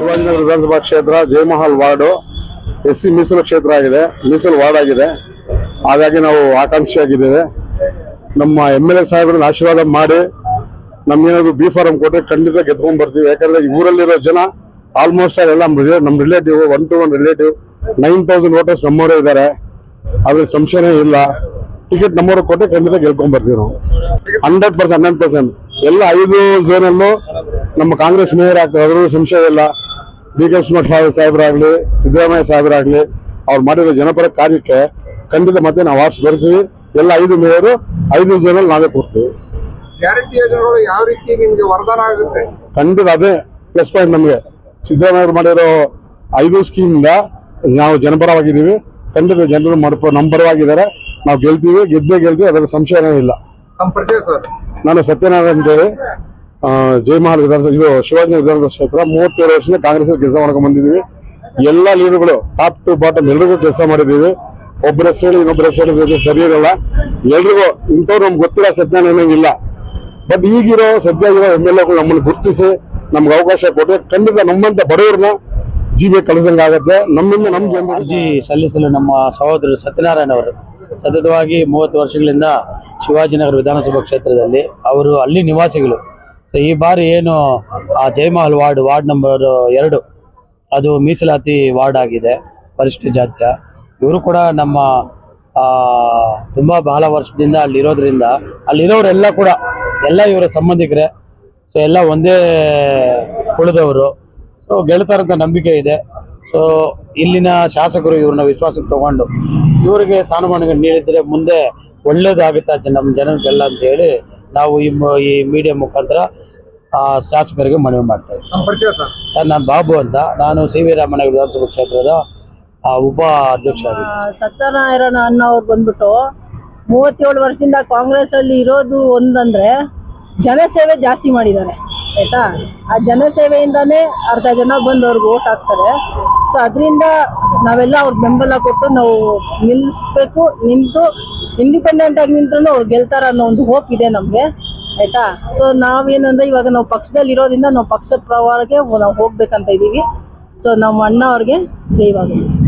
ಶಿವಾಜಿನಗರ ವಿಧಾನಸಭಾ ಕ್ಷೇತ್ರ, Jayamahal ward S C ಮೀಸಲು ಕ್ಷೇತ್ರ ಆಗಿದೆ, ಮೀಸಲು ವಾರ್ಡ್ ಆಗಿದೆ. ಹಾಗಾಗಿ ನಾವು ಆಕಾಂಕ್ಷಿಯಾಗಿದ್ದೇವೆ. ನಮ್ಮ ಎಂ ಎಲ್ ಎ ಸಾಹೇಬ್ರನ್ನ ಆಶೀರ್ವಾದ ಮಾಡಿ ನಮ್ಗೇನಾದ್ರು ಬಿ ಫಾರಂ ಕೊಟ್ಟರೆ ಖಂಡಿತ ಗೆದ್ಕೊಂಡ್ ಬರ್ತೀವಿ. ಯಾಕಂದ್ರೆ ಊರಲ್ಲಿರೋ ಜನ ಆಲ್ಮೋಸ್ಟ್ ಎಲ್ಲ ನಮ್ಮ relative one to one relative nine thousand voters ನಮ್ಮವರೇ ಇದ್ದಾರೆ. ಅದ್ರ ಸಂಶಯನೇ ಇಲ್ಲ. ಟಿಕೆಟ್ ನಮ್ಮವ್ರಿಗೆ ಕೊಟ್ಟರೆ ಖಂಡಿತ ಗೆಲ್ಕೊಂಡ್ ಬರ್ತೀವಿ ನಾವು. ಹಂಡ್ರೆಡ್ ಪರ್ಸೆಂಟ್ ಹಂಡ್ರೆಡ್ ಪರ್ಸೆಂಟ್ ಎಲ್ಲ ಐದು ಝೋನಲ್ಲೂ ನಮ್ಮ ಕಾಂಗ್ರೆಸ್ ಮೇಯರ್ ಆಗ್ತಾರೆ. ಅದರಲ್ಲೂ ಸಂಶಯ ಇಲ್ಲ. ಡಿ ಕೆ ಶಿವಕುಮಾರ್ ಸಾಹೇಬರಾಗ್ಲಿ ಸಿದ್ದರಾಮಯ್ಯ ಸಾಹೇಬರಾಗ್ಲಿ ಅವ್ರು ಮಾಡಿರೋ ಜನಪರ ಕಾರ್ಯಕ್ಕೆ ಖಂಡಿತ ಮತ್ತೆ ನಾವು ವಾಪಸ್ ಬರ್ತೀವಿ ಎಲ್ಲ ಐದು ಮೇಯರು ಐದು ಜನರಲ್ಲಿ ನಾವೇ ಕೊಡ್ತೀವಿ. ಗ್ಯಾರಂಟಿ ಯೋಜನೆಗಳು ಯಾವ ರೀತಿ ನಿಮಗೆ ವರದಾನ ಆಗುತ್ತೆ? ಖಂಡಿತ ಅದೇ ಪ್ಲಸ್ ಪಾಯಿಂಟ್ ನಮಗೆ. ಸಿದ್ದರಾಮಯ್ಯ ಅವ್ರು ಮಾಡಿರೋ ಐದು ಸ್ಕೀಮಿಂದ ನಾವು ಜನಪರವಾಗಿದ್ದೀವಿ. ಖಂಡಿತ ಜನರು ಮಡಪ ನಂಬರವಾಗಿದ್ದಾರೆ ಪರವಾಗಿದ್ದಾರೆ ನಾವು ಗೆಲ್ತೀವಿ ಗೆದ್ದೇ ಗೆಲ್ತೀವಿ ಅದರ ಸಂಶಯನೇ ಇಲ್ಲ. ನಮ್ಮ ಪರಿಚಯ ಸರ್. ನಾನು ಸತ್ಯನಾರಾಯಣ ಅಂತೇಳಿ ಜಯಮಹಲ್ ವಿಧಾನ ಇದು ಶಿವಾಜಿ ವಿಧಾನಸಭಾ ಕ್ಷೇತ್ರ. ಮೂವತ್ತೇಳು ವರ್ಷದಿಂದ ಕಾಂಗ್ರೆಸ್ ಕೆಲಸ ಮಾಡ್ಕೊಂಡು ಬಂದಿದ್ದೀವಿ. ಎಲ್ಲ ಲೀಡರ್ಗಳು, ಟಾಪ್ ಟು ಬಾಟಮ್ ಎಲ್ರಿಗೂ ಕೆಲಸ ಮಾಡಿದ್ದೀವಿ. ಒಬ್ಬರ ಹೆಸರು ಹೇಳಿ ಇನ್ನೊಬ್ಬರ ಹೇಳಿದ್ರೆ ಸರಿ ಇರಲ್ಲ. ಎಲ್ರಿಗೂ, ಇಂಥವ್ರು ನಮ್ಗೆ ಗೊತ್ತಿಲ್ಲ ಸದ್ಯ ಇಲ್ಲ. ಬಟ್ ಈಗಿರೋ, ಸದ್ಯ ಇರೋ ಎಂ ಎಲ್ ಎಗಳು ನಮ್ಮನ್ನು ಗುರುತಿಸಿ, ನಮ್ಗೆ ಅವಕಾಶ ಕೊಟ್ಟರೆ ಖಂಡಿತ ನಮ್ಮಂತ ಬಡವ್ರನ್ನ ಜೀವಿ ಕಳಿಸಂಗಾಗತ್ತೆ ನಮ್ಮಿಂದ ನಮ್ಮ ಸಲ್ಲಿಸಲು ನಮ್ಮ ಸಹೋದರರು ಸತ್ಯನಾರಾಯಣ ಅವರು, ಸತತವಾಗಿ ಮೂವತ್ತು ವರ್ಷಗಳಿಂದ ಶಿವಾಜಿನಗರ ವಿಧಾನಸಭಾ ಕ್ಷೇತ್ರದಲ್ಲಿ, ಅವರು ಅಲ್ಲಿ ನಿವಾಸಿಗಳು. ಸೊ ಈ ಬಾರಿ ಏನು, ಆ ಜಯಮಹಲ್ ವಾರ್ಡ್ ವಾರ್ಡ್ ನಂಬರ್ ಎರಡು, ಅದು ಮೀಸಲಾತಿ ವಾರ್ಡ್ ಆಗಿದೆ ಪರಿಶಿಷ್ಟ ಜಾತಿಯ. ಇವರು ಕೂಡ ನಮ್ಮ ತುಂಬ ಬಹಳ ವರ್ಷದಿಂದ ಅಲ್ಲಿರೋದ್ರಿಂದ ಅಲ್ಲಿರೋರೆಲ್ಲ ಕೂಡ, ಎಲ್ಲ ಇವರ ಸಂಬಂಧಿಕರೇ ಸೊ ಎಲ್ಲ ಒಂದೇ ಕುಳಿದವರು ಸೊ ಗೆಲ್ತಾರಂತ ನಂಬಿಕೆ ಇದೆ. ಸೊ ಇಲ್ಲಿನ ಶಾಸಕರು ಇವ್ರನ್ನ ವಿಶ್ವಾಸಕ್ಕೆ ತಗೊಂಡು, ಇವರಿಗೆ ಸ್ಥಾನಮಾನ ನೀಡಿದ್ರೆ ಮುಂದೆ ಒಳ್ಳೇದಾಗುತ್ತೆ ನಮ್ಮ ಜನರಿಗೆಲ್ಲ ಅಂತ ಹೇಳಿ ನಾವು ಈ ಮ- ಈ ಮೀಡಿಯಾ ಮುಖಾಂತರ ಆ ಶಾಸಕರಿಗೆ ಮನವಿ ಮಾಡ್ತಾ ಇದ್ದೀವಿ ಸರ್? ಸರ್ ನಾನು ಬಾಬು ಅಂತ. ನಾನು ಸಿ ವಿ ರಾಮನಗರ ವಿಧಾನಸಭಾ ಕ್ಷೇತ್ರದ ಆ, ಉಪ ಅಧ್ಯಕ್ಷ ಆಗಿದ್ದೀನಿ ಸತ್ಯನಾರಾಯಣ ಅಣ್ಣ ಅವ್ರು ಬಂದ್ಬಿಟ್ಟು ಮೂವತ್ತೇಳು ವರ್ಷದಿಂದ ಕಾಂಗ್ರೆಸ್ ಅಲ್ಲಿ ಇರೋದು ಒಂದಂದ್ರೆ ಜನಸೇವೆ ಜಾಸ್ತಿ ಮಾಡಿದ್ದಾರೆ ಆಯ್ತಾ? ಆ ಜನಸೇವೆಯಿಂದಾನೇ ಅರ್ಧ ಜನ ಬಂದು ಅವ್ರಿಗೆ ಓಟ್ ಹಾಕ್ತಾರೆ. ಸೊ ಅದರಿಂದ ನಾವೆಲ್ಲ ಅವ್ರ ಬೆಂಬಲ ಕೊಟ್ಟು ನಾವು ನಿಲ್ಲಿಸ್ಬೇಕು ನಿಂತು ಇಂಡಿಪೆಂಡೆಂಟ್ ಆಗಿ ನಿಂತ್ರು ಅವ್ರು ಗೆಲ್ತಾರ ಅನ್ನೋ ಒಂದು ಹೋಪ್ ಇದೆ ನಮಗೆ, ಆಯ್ತಾ? ಸೊ ನಾವೇನಂದ್ರೆ ಇವಾಗ ನಾವು ಪಕ್ಷದಲ್ಲಿ ಇರೋದ್ರಿಂದ ನಾವು ಪಕ್ಷದ ಪ್ರವಾರಕ್ಕೆ ನಾವು ಹೋಗ್ಬೇಕಂತ ಇದೀವಿ ಸೊ ನಮ್ಮ ಅಣ್ಣ ಅವ್ರಿಗೆ ಜೈವಾಗಲಿ